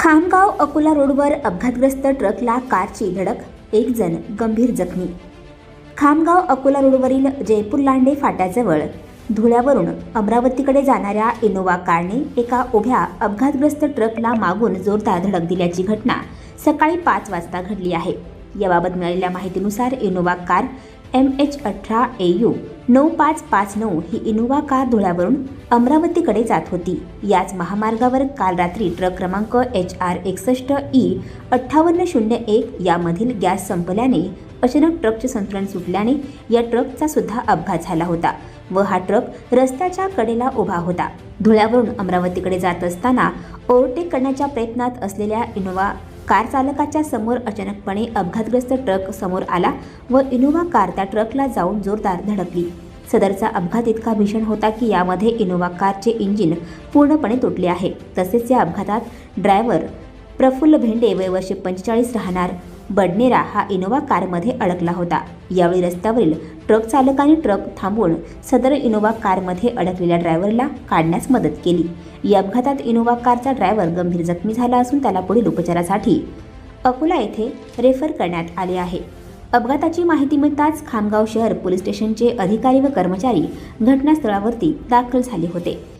खामगाव अकोला रोडवर अपघातग्रस्त ट्रकला कारची धडक एक जण गंभीर जखमी. खामगाव अकोला रोडवरील जयपूर लांडे फाट्याजवळ धुळ्यावरून अमरावतीकडे जाणाऱ्या इनोवा कारने एका उभ्या अपघातग्रस्त ट्रकला मागून जोरदार धडक दिल्याची घटना सकाळी पाच वाजता घडली आहे. याबाबत मिळालेल्या माहितीनुसार इनोवा कार एम एच अठरा ए यू नऊ पाच पाच नऊ ही इनोवा कार धुळ्यावरून अमरावतीकडे जात होती. याच महामार्गावर काल रात्री ट्रक क्रमांक एच आर एकसष्ट ई अठ्ठावन्न शून्य एक यामधील गॅस संपल्याने अचानक ट्रकचे संतुलन सुटल्याने या ट्रकचा सुद्धा अपघात झाला होता व हा ट्रक रस्त्याच्या कडेला उभा होता. धुळ्यावरून अमरावतीकडे जात असताना ओव्हरटेक करण्याच्या प्रयत्नात असलेल्या इनोवा कार चालकाच्या समोर अचानकपणे अपघातग्रस्त ट्रक समोर आला व इनोवा कार त्या ट्रकला जाऊन जोरदार धडकली. सदरचा अपघात इतका भीषण होता की यामध्ये इनोवा कारचे इंजिन पूर्णपणे तुटले आहे. तसेच या अपघातात ड्रायव्हर प्रफुल्ल भेंडे वय वर्षे पंचेचाळीस राहणार. बडनेरा हा इनोवा कारमध्ये अडकला होता. यावेळी रस्त्यावरील ट्रक चालकाने ट्रक थांबवून सदर इनोवा कारमध्ये अडकलेल्या ड्रायव्हरला काढण्यास मदत केली. या अपघातात इनोवा कारचा ड्रायव्हर गंभीर जखमी झाला असून त्याला पुढील उपचारासाठी अकोला येथे रेफर करण्यात आले आहे. अपघाताची माहिती मिळताच खामगाव शहर पोलीस स्टेशनचे अधिकारी व कर्मचारी घटनास्थळावरती दाखल झाले होते.